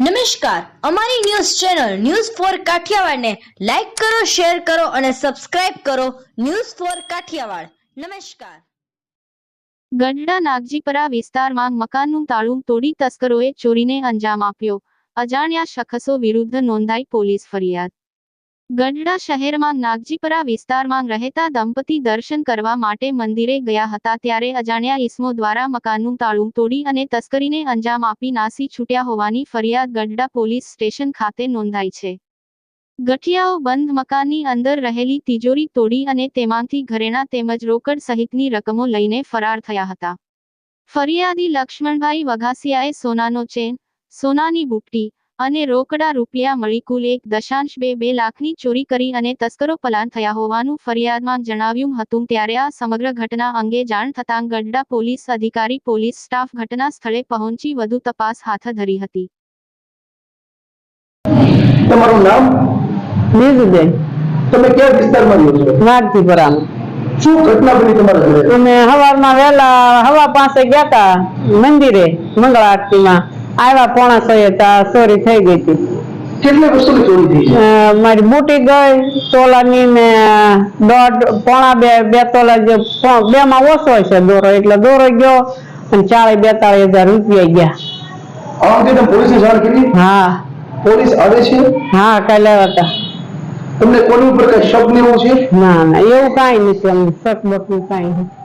નમસ્કાર, અમારી news channel news four કાઠિયાવાડને લાઈક કરો, શેર કરો અને સબસ્ક્રાઇબ કરો ન્યૂઝ ફોર કાઠિયાવાડ. નમસ્કાર. ગઢડા નાગજીપરા વિસ્તારમાં મકાનનું તાળું તોડી તસ્કરોએ ચોરીને અંજામ આપ્યો. અજાણ્યા શખસો વિરુદ્ધ નોંધાઈ પોલીસ ફરિયાદ. ગઢડા શહેરમાં નાગજીપરા વિસ્તારમાં રહેતા દંપતી દર્શન કરવા માટે મંદિરે ગયા હતા ત્યારે અજાણ્યા ઈસમો દ્વારા મકાનનું તાળું તોડી અને તસ્કરીને અંજામ આપી નાસી છૂટ્યા હોવાની ફરિયાદ ગઢડા પોલીસ સ્ટેશન ખાતે નોંધાઈ છે. ગઠિયાઓ બંધ મકાનની અંદર રહેલી તિજોરી તોડી અને તેમાંથી ઘરેણા તેમજ રોકડ સહિતની રકમો લઈને ફરાર થયા હતા. ફરિયાદી લક્ષ્મણભાઈ વઘાસિયાએ સોનાનો ચેન, સોનાની બુટ્ટી અને રોકડા રૂપિયા મળી કુલ એક દશાંશ બે બે લાખની ચોરી કરી અને તસ્કરો પલાન થયા હોવાનું ફરિયાદમાં જણાવ્યું હતું. ત્યારે આ સમગ્ર ઘટના અંગે જાણ થતાં ગઢડા પોલીસ અધિકારી પોલીસ સ્ટાફ ઘટના સ્થળે પહોંચી વધુ તપાસ હાથ ધરી હતી. તમારું નામ? લીધું તમે કયા વિસ્તારમાં રહો છો? નાગજીપુરામાં શું ઘટના બની તમારા ઘરે? અમે હવારમાં વહેલા હવા પાસે ગયા હતા મંદિરે મંગળ આરતીમાં આવ્યા પોણા સો ચોરી થઈ ગઈ હતી. કેટલી વસ્તુની ચોરી થઈ મારી બુટી ગઈ તોલાની ને દોઢ પોણા બે બે તોલા જે બે માં ઓછો છે દોરો એટલે દોરો ગયો અને ચાળી બેતાળી હજાર રૂપિયા ગયા. આ જાણ કરી? હા. પોલીસ આવે છે? હા કાલે આવ્યા હતા. તમને કોની ઉપર કઈ શક ને એવું છે? ના ના એવું કાંઈ નથી અમને શક બક કાંઈ નથી.